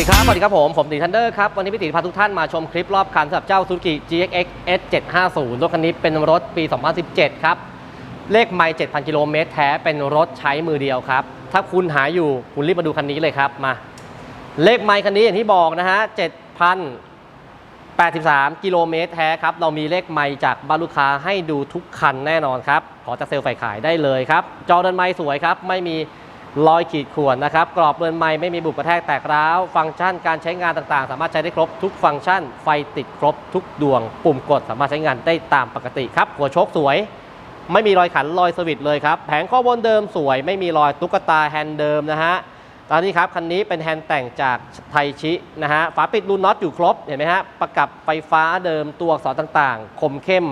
สวัสดีครับผม ผมตีทันเดอร์ครับ วันนี้พี่ตีพาทุกท่านมาชมคลิปรอบคันสำหรับเจ้า Suzuki GXX S750 รถคันนี้เป็นรถปี 2017 ครับ เลขไม่7,000 กิโลเมตรแท้ เป็นรถใช้มือเดียวครับ ถ้าคุณหาอยู่ คุณรีบมาดูคันนี้เลยครับ มา เลขไมค์คันนี้อย่างที่บอกนะฮะ 7,083 กิโลเมตรแท้ครับ เรามีเลขไมค์จากบ้านลูกค้าให้ดูทุกคันแน่นอนครับ ขอจากเซลล์ฝ่ายขายได้เลยครับ จอเดินไมค์สวยครับ ไม่มี รอยขีดข่วนนะครับ กรอบเดินไมค์ไม่มีบุบกระแทกแตกร้าว ฟังก์ชันการใช้งานต่างๆ สามารถใช้ได้ครบทุกฟังก์ชัน ไฟติดครบทุกดวง ปุ่มกดสามารถใช้งานได้ตามปกติครับ หัวโชคสวย ไม่มีรอยขันรอยสวิตช์เลยครับ แผงข้อบนเดิมสวย ไม่มีรอยตุ๊กตาแฮนด์เดิมนะฮะตอนนี้ครับคันนี้เป็นแฮนด์แต่งจากไทชินะฮะฝาปิดรูน็อตอยู่ครบเห็นไหมฮะประกับไฟฟ้าเดิมตัวอักษรต่างๆ คมเข้ม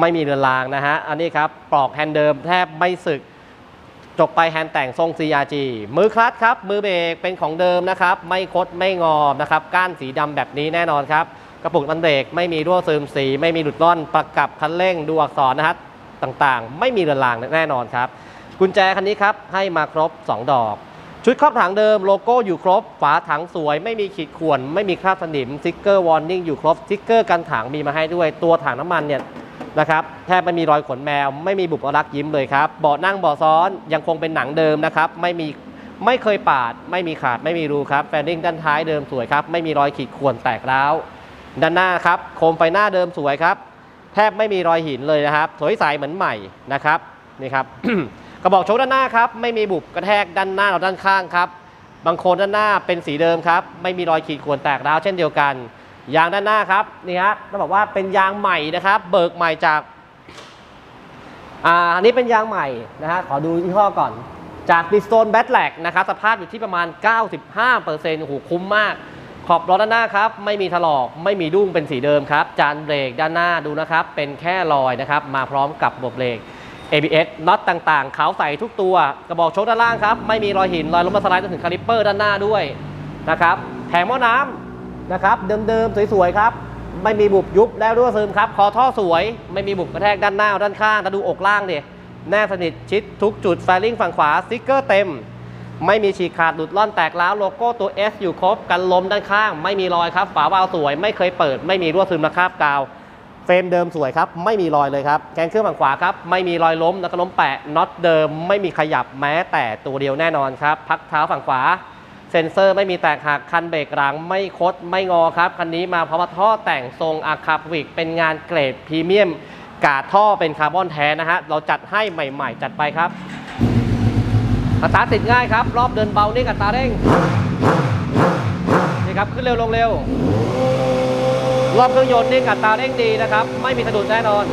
ไม่มีเรือนรางนะฮะอันนี้ครับปลอกแฮนด์เดิมแทบไม่สึก จบไปแฮนด์แต่งทรง CRG มือคลัตช์ครับ มือเบรกเป็นของเดิมนะครับ ไม่คดไม่งอนะครับ ก้านสีดำแบบนี้แน่นอนครับ กระปุกมันเบรกไม่มีรั่วซึมสี ไม่มีหลุดร่อน ประกับคันเร่งดูอักษรนะฮะต่างๆ ไม่มีเรือนรางแน่นอนครับ กุญแจคันนี้ครับให้มาครบ 2 ดอก ชุดครอบถังเดิมโลโก้อยู่ครบ ฝาถังสวย ไม่มีขีดข่วน ไม่มีคราบสนิมสติ๊กเกอร์วอร์นิ่งอยู่ครบสติ๊กเกอร์กันถังมีมาให้ด้วยตัวถังน้ำมันเนี่ย นะครับแทบไม่มีรอยขนแมว ไม่มีบุบรักยิ้มเลยครับเบาะนั่งเบาะซ้อนยังคงเป็นหนังเดิมนะครับไม่มีไม่เคยปาด ไม่มีขาดไม่มีรูครับแฟนดิ้งด้านท้ายเดิมสวยครับไม่มีรอยขีดข่วนแตกร้าวด้านหน้าครับโคมไฟหน้าเดิมสวยครับ แทบไม่มีรอยหินเลยนะครับ สวยใสเหมือนใหม่นะครับนี่ครับกระบอกโชคด้านหน้าครับไม่มีบุบกระแทกด้านหน้าเราด้านข้างครับบางโคนด้านหน้าเป็นสีเดิมครับไม่มีรอยขีดข่วนแตกร้าวเช่นเดียวกัน ยางด้านหน้าครับนี่ฮะต้องบอกว่าเป็นยางใหม่นะครับ เบิกใหม่จากอ่าอันนี้เป็นยางใหม่นะฮะขอดูยี่ห้อก่อน จากดิสโตนแบทแลกนะครับสภาพอยู่ที่ประมาณ 95%โอ้โหคุ้มมาก ขอบล้อด้านหน้าครับ ไม่มีถลอกไม่มีดุ้งเป็นสีเดิมครับ จานเบรกด้านหน้าดูนะครับ เป็นแค่รอยนะครับ มาพร้อมกับระบบเบรก ABS น็อตต่างๆ ขาวใสทุกตัว กระบอกโชคด้านล่างครับ ไม่มีรอยหิน รอยล้มมาสไลด์จนถึงคาลิปเปอร์ด้านหน้าด้วยนะครับ แผงหม้อน้ำ นะครับเดิมๆสวยๆครับ ไม่มีบุบยุบแล้วรั่วซึมครับ คอท่อสวย ไม่มีบุบกระแทกด้านหน้าด้านข้างถ้าดูอกล่างดิแนบสนิทชิดทุกจุดไฟลิ่งฝั่งขวาสติ๊กเกอร์เต็ม ไม่มีฉีกขาดหลุดล่อนแตกร้าวโลโก้ตัว S อยู่ครบกันลมด้านข้าง ไม่มีรอยครับ ฝาวาล์วสวย ไม่เคยเปิด ไม่มีรั่วซึมระคาบกาวเฟรมเดิมสวยครับ ไม่มีรอยเลยครับ แกนเครื่องฝั่งขวาครับ ไม่มีรอยล้มแล้วก็ล้มแปะน็อตเดิม ไม่มีขยับแม้แต่ตัวเดียวแน่นอนครับ พักเท้าฝั่งขวา เซ็นเซอร์ไม่มีแตกหักคันเบรกหลังไม่คดไม่งอครับ คันนี้มาพร้อมท่อแต่งทรงอาคาวิก เป็นงานเกรดพรีเมียม กาดท่อเป็นคาร์บอนแท้นะฮะ เราจัดให้ใหม่ๆ จัดไปครับอัตราติดง่ายครับ รอบเดินเบานี่กัตราเร่ง นี่ครับ ขึ้นเร็วลงเร็ว รอบเครื่องยนต์นี่กัตราเร่งดีนะครับ ไม่มีสะดุดแน่นอน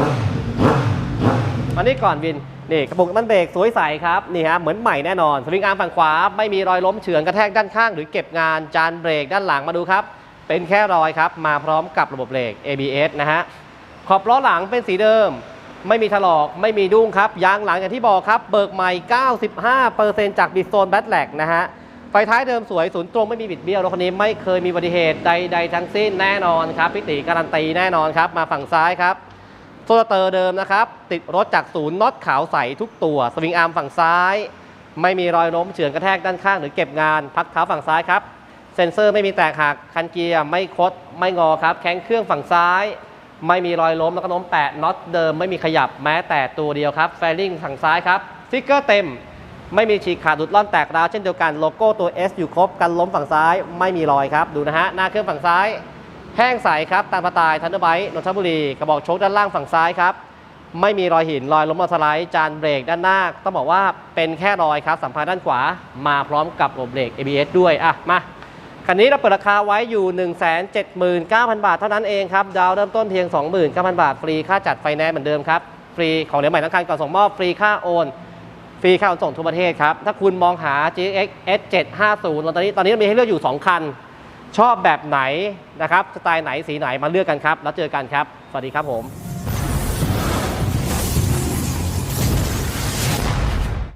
อันนี้ก่อนวิน นี่กระปุกน้ำมันเบรกสวยใสครับนี่ฮะเหมือนใหม่แน่นอนสวิงอาร์มฝั่งขวาไม่มีรอยล้มเฉือนกระแทกด้านข้าง หรือเก็บงานจานเบรกด้านหลังมาดูครับ เป็นแค่รอยครับมาพร้อมกับระบบเบรก ABS นะฮะขอบล้อหลังเป็นสีเดิม ไม่มีถลอกไม่มีดุ้งครับยางหลังอย่างที่บอกครับเบิกใหม่ 95%จากบิสโซนแบทแลกนะฮะไฟท้ายเดิมสวยศูนย์ตรงไม่มีบิดเบี้ยวรถคันนี้ไม่เคยมีอุบัติเหตุใดๆทั้งสิ้นแน่นอนครับพี่ติการันตีแน่นอนครับมาฝั่งซ้ายครับ โซลเตอร์เดิมนะครับ ติดรถจากศูนย์น็อตขาวใสทุกตัว สวิงอาร์มฝั่งซ้าย ไม่มีรอยล้มเฉือนกระแทกด้านข้างหรือเก็บงาน พักเท้าฝั่งซ้ายครับ เซ็นเซอร์ไม่มีแตกหัก คันเกียร์ไม่คด ไม่งอครับ แข้งเครื่องฝั่งซ้าย ไม่มีรอยล้มแล้วก็ล้มแปะน็อตเดิมไม่มีขยับแม้แต่ตัวเดียวครับ แฟลิงฝั่งซ้ายครับสติ๊กเกอร์เต็ม ไม่มีฉีกขาดหลุดล่อนแตกร้าวเช่นเดียวกัน โลโก้ตัว S อยู่ครบ กันล้มฝั่งซ้าย ไม่มีรอยครับ ดูนะฮะ หน้าเครื่องฝั่งซ้าย แห้งใสครับตามสไตล์ทันเดอร์ไบต์นนทบุรีกระบอกโชคด้านล่างฝั่งซ้ายครับไม่มีรอยหินรอยล้มมาสไลด์จานเบรกด้านหน้า ต้องบอกว่าเป็นแค่รอยครับสัมผัสด้านขวา มาพร้อมกับระบบเบรก ABS ด้วยอะมาคันนี้เราเปิดราคาไว้อยู่ 179,000 บาทเท่านั้นเองครับ ดาวน์เริ่มต้นเพียง 29,000 บาท ฟรีค่าจัดไฟแนนซ์เหมือนเดิมครับ ฟรีของเหลวใหม่ทั้งคันก่อนส่งมอบฟรีค่าโอน ฟรีค่าขนส่งทั่วประเทศครับถ้าคุณมองหา GX S750 ตอนนี้ตอนนี้มีให้เลือกอยู่ 2 คัน ชอบแบบไหนนะครับสไตล์ไหนสีไหนมาเลือกกันครับ แล้วเจอกันครับ สวัสดีครับผม